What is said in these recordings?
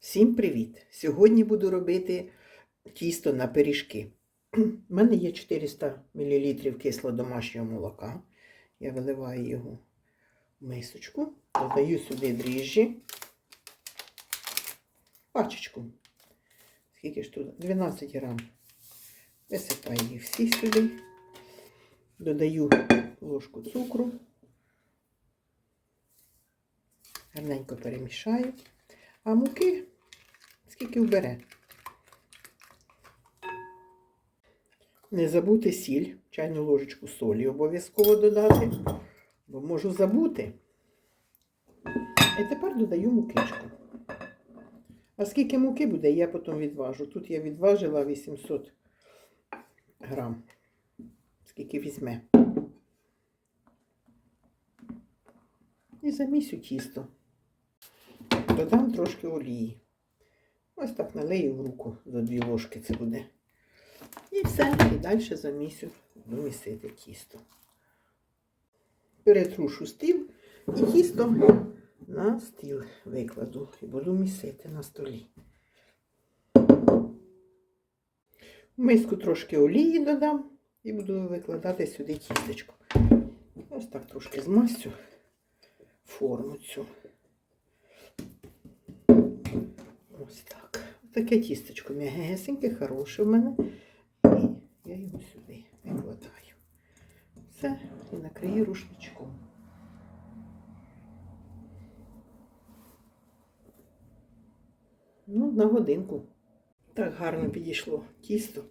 Всім привіт! Сьогодні буду робити тісто на пиріжки. У мене є 400 мл кисло домашнього молока. Я виливаю його в мисочку, додаю сюди дріжджі. Пачечку. Скільки ж тут? 12 грам. Висипаю їх всі сюди. Додаю ложку цукру. Гарненько перемішаю. А муки скільки вбере. Не забути сіль, чайну ложечку солі обов'язково додати, бо можу забути. І тепер додаю мукичку. А скільки муки буде, я потім відважу. Тут я відважила 800 грам. Скільки візьме. І замісю тісто. Додам трошки олії. Ось так налию в руку за дві ложки це буде. І все. І далі замісю буду місити тісто. Перетрушу стіл і тісто на стіл викладу і буду місити на столі. В миску трошки олії додам і буду викладати сюди тістечко. Ось так трошки змастю форму цю. Таке тістечко м'ягесеньке, хороше в мене. І я його сюди викладаю. Все, і накрию рушничком. Ну, на годинку. Так гарно підійшло тісто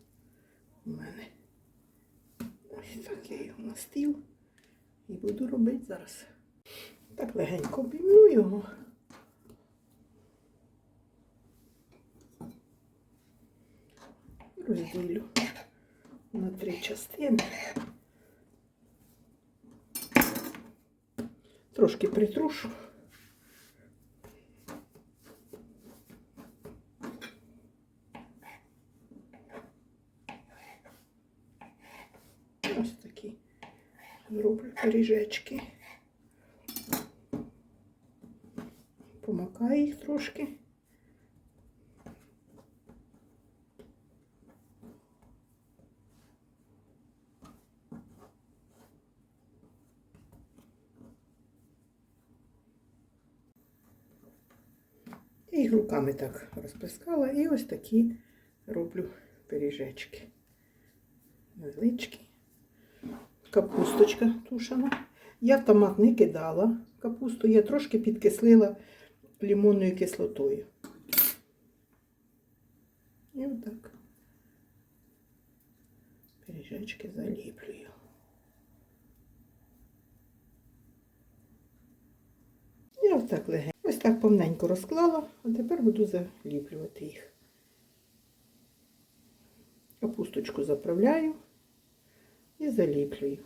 у мене. Ось так я його настил і буду робити зараз. Так легенько обійму його. розділю на три частини. Трошки притрушу. Ось такі зроблю пиріжечки. Помакаю їх трошки. Я їх руками так розплескала і ось такі роблю пиріжечки. Невеличкі. Капусточка тушена. Я в томат не кидала капусту, я трошки підкислила лимонною кислотою. І отак. Пиріжечки заліплюю. І ось так легенько. Так повненько розклала, а тепер буду заліплювати їх. Капусточку заправляю і заліплюю.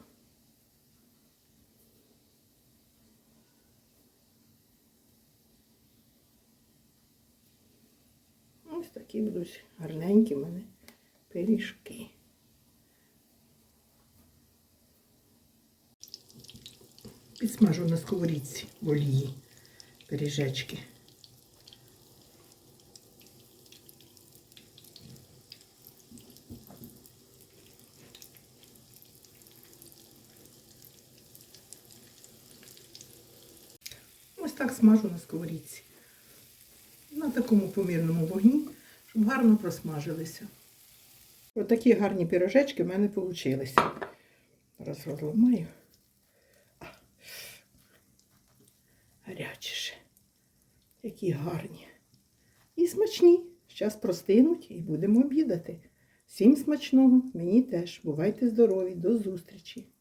Ось такі будуть гарненькі в мене пиріжки. Підсмажу на сковорідці в олії пиріжечки. Ось так смажу на сковорідці. На такому помірному вогні, щоб гарно просмажилися. Ось такі гарні пирожечки в мене вийшли. Зараз розламаю. Які гарні. І смачні. Зараз простинуть і будемо обідати. Всім смачного, мені теж. Бувайте здорові, до зустрічі!